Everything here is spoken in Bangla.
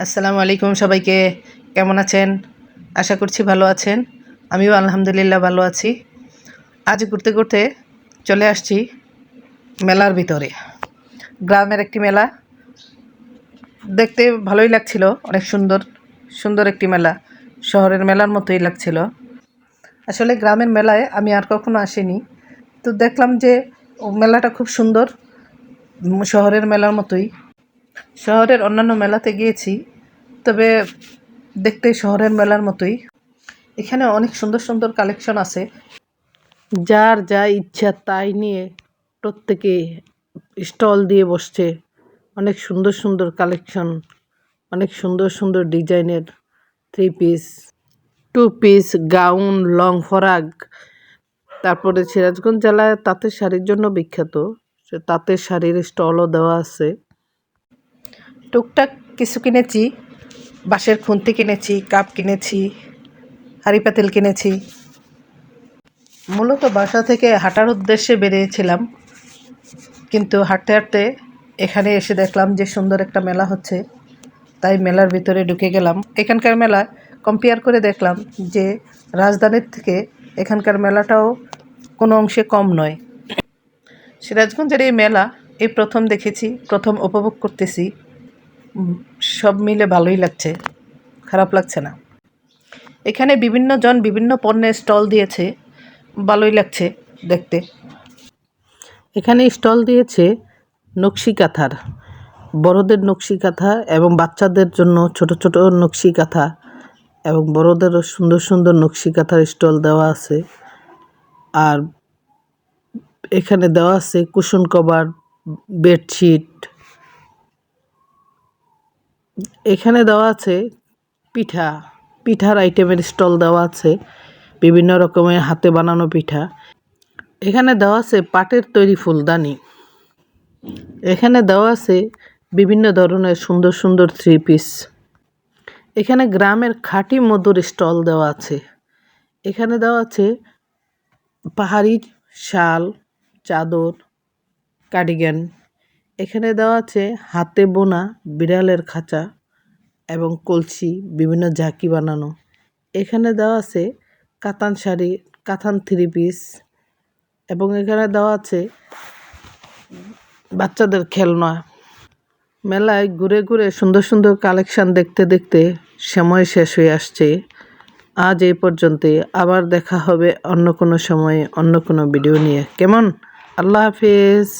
আসসালামু আলাইকুম সবাইকে। কেমন আছেন? আশা করছি ভালো আছেন। আমিও আলহামদুলিল্লাহ ভালো আছি। আজ ঘুরতে ঘুরতে চলে আসছি মেলার ভিতরে। গ্রামের একটি মেলা। দেখতে ভালোই লাগছিল, অনেক সুন্দর সুন্দর একটি মেলা। শহরের মেলার মতোই লাগছিল। আসলে গ্রামের মেলায় আমি আর কখনো আসিনি। তো দেখলাম যে মেলাটা খুব সুন্দর, শহরের মেলার মতোই। শহরের অন্যান্য মেলাতে গিয়েছি, তবে দেখতে শহরের মেলার মতোই। এখানে অনেক সুন্দর সুন্দর কালেকশন আছে। যার যা ইচ্ছা তাই নিয়ে প্রত্যেকে স্টল দিয়ে বসছে। অনেক সুন্দর সুন্দর কালেকশন, অনেক সুন্দর সুন্দর ডিজাইনের three piece two piece gown long frock তারপরে সিরাজগঞ্জ জেলায় তাঁতের শাড়ির জন্য বিখ্যাত, সে তাঁতের শাড়ির স্টলও দেওয়া আছে। টুকটাক কিছু কিনেছি, বাঁশের খুন্তি কিনেছি, কাপ কিনেছি, হাঁড়ি পাতিল কিনেছি। মূলত বাসা থেকে হাঁটার উদ্দেশ্যে বেরিয়েছিলাম, কিন্তু হাঁটতে হাঁটতে এখানে এসে দেখলাম যে সুন্দর একটা মেলা হচ্ছে, তাই মেলার ভিতরে ঢুকে গেলাম। এখানকার মেলা কম্পেয়ার করে দেখলাম যে রাজধানীর থেকে এখানকার মেলাটাও কোনো অংশে কম নয়। সিরাজগঞ্জের এই মেলা এই প্রথম দেখেছি, প্রথম উপভোগ করতেছি। সব মিলে ভালোই লাগছে। খারাপ লাগছে না। এখানে বিভিন্ন জন বিভিন্ন পণ্যের স্টল দিয়েছে। ভালোই লাগছে দেখতে। এখানে স্টল দিয়েছে নকশি কাঁথার বড়দের নকশি কাঁথা এবং বাচ্চাদের জন্য ছোট ছোট নকশি কাঁথা এবং বড়দেরও সুন্দর সুন্দর নকশি কাঁথার স্টল দেওয়া আছে। আর এখানে দেওয়া আছে কুশন কভার, বেডশিট এখানে দেওয়া আছে পিঠা, পিঠার আইটেমের স্টল দেওয়া আছে, বিভিন্ন রকমের হাতে বানানো পিঠা। এখানে দেওয়া আছে পাটের তৈরি ফুলদানি। এখানে দেওয়া আছে বিভিন্ন ধরনের সুন্দর সুন্দর থ্রি পিস এখানে গ্রামের খাঁটি মধুর স্টল দেওয়া আছে। এখানে দেওয়া আছে পাহাড়ি শাল, চাদর কার্ডিগান এখানে দেওয়া আছে হাতে বোনা, বিড়ালের খাঁচা এবং কলসি, বিভিন্ন ঝাঁকি বানানো। এখানে দেওয়া আছে কাতান শাড়ি, কাতান থ্রি পিস এবং এখানে দেওয়া আছে বাচ্চাদের খেলনা। মেলায় ঘুরে ঘুরে সুন্দর সুন্দর কালেকশন দেখতে দেখতে সময় শেষ হয়ে আসছে। আজ এই পর্যন্তই। আবার দেখা হবে অন্য কোনো সময়ে, অন্য কোনো ভিডিও নিয়ে। কেমন? আল্লাহ হাফিজ।